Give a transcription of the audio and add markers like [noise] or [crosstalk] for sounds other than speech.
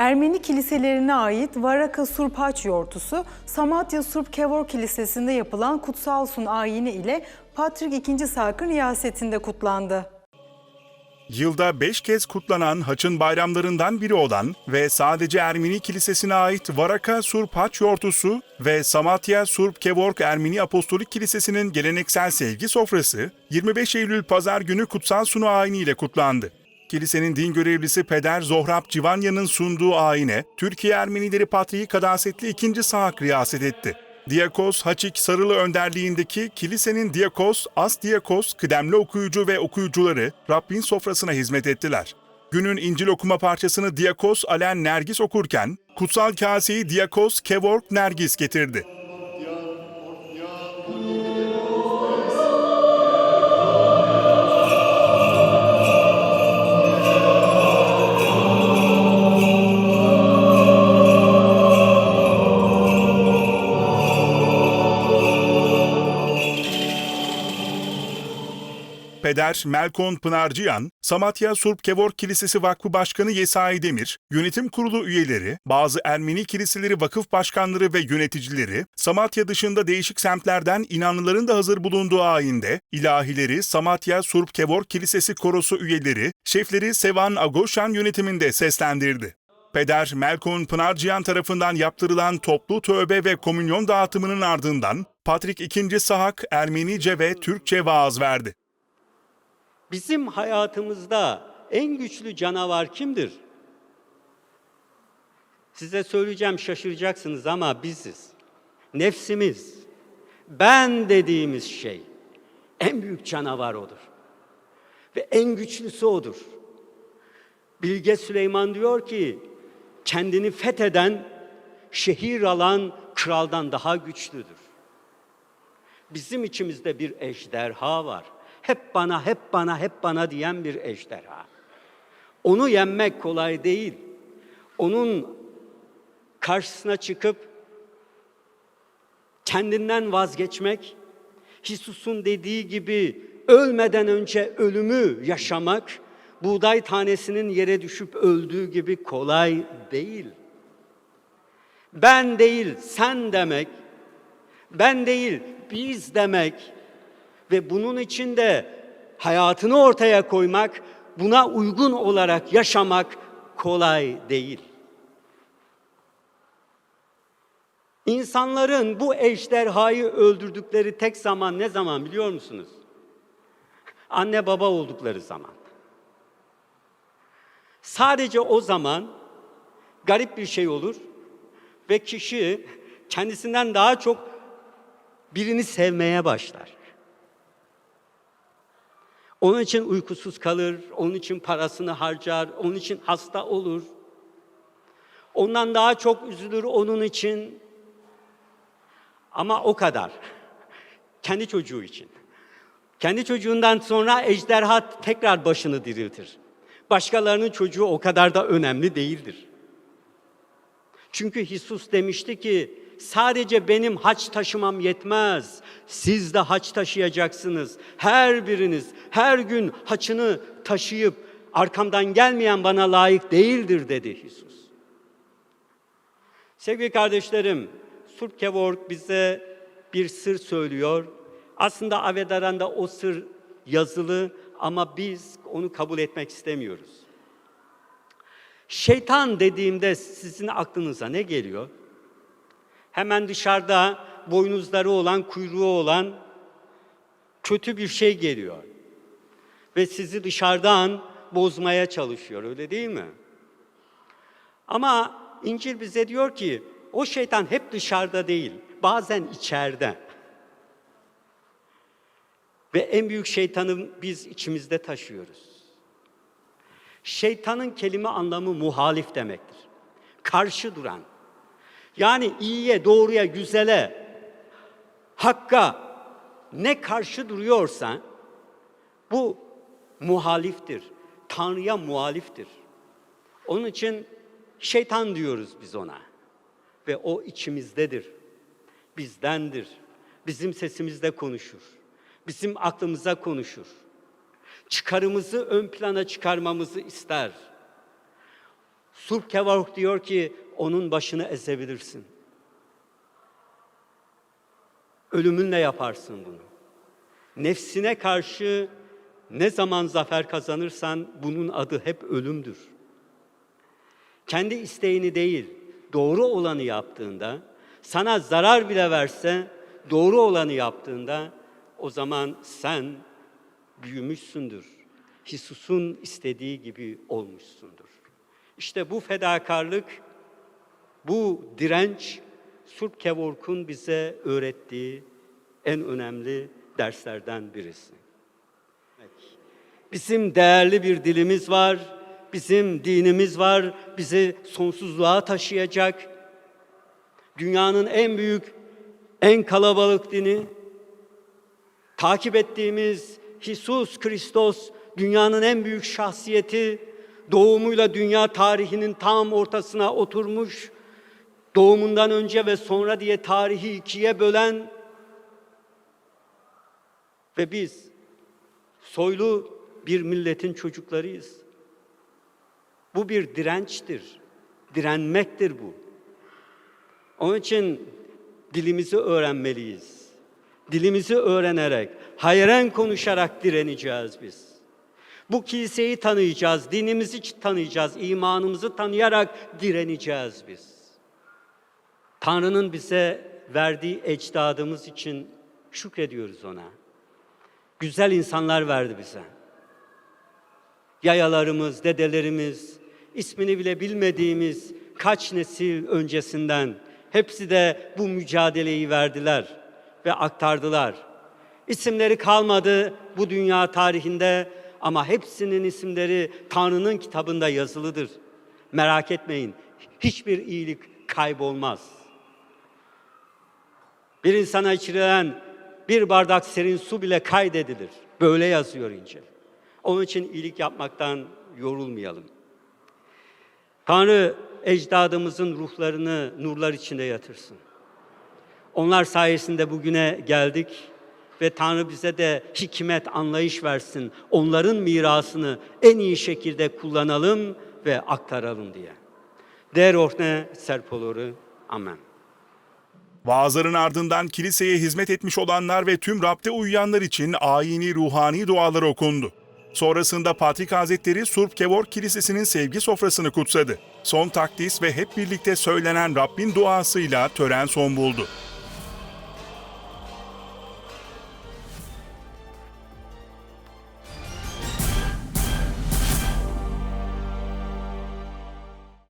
Ermeni kiliselerine ait Varaka Surpaç yortusu, Samatya Surp Kevor Kilisesi'nde yapılan kutsal sun ayini ile Patrik II. Sak'ın riyasetinde kutlandı. Yılda beş kez kutlanan haçın bayramlarından biri olan ve sadece Ermeni Kilisesi'ne ait Varaka Surp Yortusu ve Samatya Surp Kevork Ermeni Apostolik Kilisesi'nin geleneksel sevgi sofrası 25 Eylül Pazar günü kutsal sunu ayini ile kutlandı. Kilisenin din görevlisi Peder Zohrab Civanya'nın sunduğu ayine Türkiye Ermenileri Patriği Kadasetli II. Sahak riyaset etti. Diyakos Haçik Sarılı önderliğindeki kilisenin diyakos, as diyakos, kıdemli okuyucu ve okuyucuları Rabbin sofrasına hizmet ettiler. Günün İncil okuma parçasını Diyakos Alen Nergis okurken, kutsal kaseyi Diyakos Kevork Nergis getirdi. Peder Melkon Pınarcıyan, Samatya Surp Kevork Kilisesi Vakfı Başkanı Yesai Demir, yönetim kurulu üyeleri, bazı Ermeni kiliseleri vakıf başkanları ve yöneticileri, Samatya dışında değişik semtlerden inanlıların da hazır bulunduğu ayinde, ilahileri Samatya Surp Kevork Kilisesi korosu üyeleri, şefleri Sevan Agoşan yönetiminde seslendirdi. Peder Melkon Pınarcıyan tarafından yaptırılan toplu tövbe ve komünyon dağıtımının ardından Patrik II. Sahak Ermenice ve Türkçe vaaz verdi. Bizim hayatımızda en güçlü canavar kimdir? Size söyleyeceğim şaşıracaksınız ama biziz. Nefsimiz. Ben dediğimiz şey. En büyük canavar odur. Ve en güçlüsü odur. Bilge Süleyman diyor ki, kendini fetheden, şehir alan kraldan daha güçlüdür. Bizim içimizde bir ejderha var. Hep bana, hep bana, hep bana diyen bir ejderha. Onu yenmek kolay değil. Onun karşısına çıkıp kendinden vazgeçmek, Hisus'un dediği gibi ölmeden önce ölümü yaşamak, buğday tanesinin yere düşüp öldüğü gibi kolay değil. Ben değil, sen demek, ben değil, biz demek ve bunun için de hayatını ortaya koymak, buna uygun olarak yaşamak kolay değil. İnsanların bu ejderhayı öldürdükleri tek zaman ne zaman biliyor musunuz? Anne baba oldukları zaman. Sadece o zaman garip bir şey olur ve kişi kendisinden daha çok birini sevmeye başlar. Onun için uykusuz kalır, onun için parasını harcar, onun için hasta olur. Ondan daha çok üzülür onun için. Ama o kadar. [laughs] Kendi çocuğu için. Kendi çocuğundan sonra ejderha tekrar başını diriltir. Başkalarının çocuğu o kadar da önemli değildir. Çünkü Hisus demişti ki sadece benim haç taşımam yetmez. Siz de haç taşıyacaksınız. Her biriniz her gün haçını taşıyıp arkamdan gelmeyen bana layık değildir dedi Hisus. Sevgili kardeşlerim, Surp Kevork bize bir sır söylüyor. Aslında Avedaran'da o sır yazılı ama biz onu kabul etmek istemiyoruz. Şeytan dediğimde sizin aklınıza ne geliyor? Hemen dışarıda boynuzları olan, kuyruğu olan kötü bir şey geliyor. Ve sizi dışarıdan bozmaya çalışıyor, öyle değil mi? Ama İncil bize diyor ki o şeytan hep dışarıda değil, bazen içeride. Ve en büyük şeytanı biz içimizde taşıyoruz. Şeytanın kelime anlamı muhalif demektir. Karşı duran. Yani iyiye, doğruya, güzele, hakka ne karşı duruyorsa bu muhaliftir. Tanrı'ya muhaliftir. Onun için şeytan diyoruz biz ona. Ve o içimizdedir. Bizdendir. Bizim sesimizde konuşur. Bizim aklımıza konuşur. Çıkarımızı ön plana çıkarmamızı ister. Surp Kevork diyor ki onun başını ezebilirsin. Ölümünle yaparsın bunu. Nefsine karşı ne zaman zafer kazanırsan bunun adı hep ölümdür. Kendi isteğini değil, doğru olanı yaptığında, sana zarar bile verse doğru olanı yaptığında o zaman sen büyümüşsündür. Hisus'un istediği gibi olmuşsundur. İşte bu fedakarlık, bu direnç Surp Kevork'un bize öğrettiği en önemli derslerden birisi. Bizim değerli bir dilimiz var, bizim dinimiz var, bizi sonsuzluğa taşıyacak. Dünyanın en büyük, en kalabalık dini, takip ettiğimiz Jesus Kristos, dünyanın en büyük şahsiyeti, doğumuyla dünya tarihinin tam ortasına oturmuş, doğumundan önce ve sonra diye tarihi ikiye bölen ve biz soylu bir milletin çocuklarıyız. Bu bir dirençtir. Direnmektir bu. Onun için dilimizi öğrenmeliyiz. Dilimizi öğrenerek, hayren konuşarak direneceğiz biz. Bu kiliseyi tanıyacağız, dinimizi tanıyacağız, imanımızı tanıyarak direneceğiz biz. Tanrı'nın bize verdiği ecdadımız için şükrediyoruz ona. Güzel insanlar verdi bize. Yayalarımız, dedelerimiz, ismini bile bilmediğimiz kaç nesil öncesinden hepsi de bu mücadeleyi verdiler ve aktardılar. İsimleri kalmadı bu dünya tarihinde ama hepsinin isimleri Tanrı'nın kitabında yazılıdır. Merak etmeyin, hiçbir iyilik kaybolmaz. Bir insana içirilen bir bardak serin su bile kaydedilir. Böyle yazıyor İncil. Onun için iyilik yapmaktan yorulmayalım. Tanrı ecdadımızın ruhlarını nurlar içinde yatırsın. Onlar sayesinde bugüne geldik ve Tanrı bize de hikmet, anlayış versin. Onların mirasını en iyi şekilde kullanalım ve aktaralım diye. Der orne serpoloru. Amen. Vaazların ardından kiliseye hizmet etmiş olanlar ve tüm rapte uyuyanlar için ayini ruhani dualar okundu. Sonrasında Patrik Hazretleri Surp Kevork Kilisesi'nin sevgi sofrasını kutsadı. Son takdis ve hep birlikte söylenen Rabbin duasıyla tören son buldu.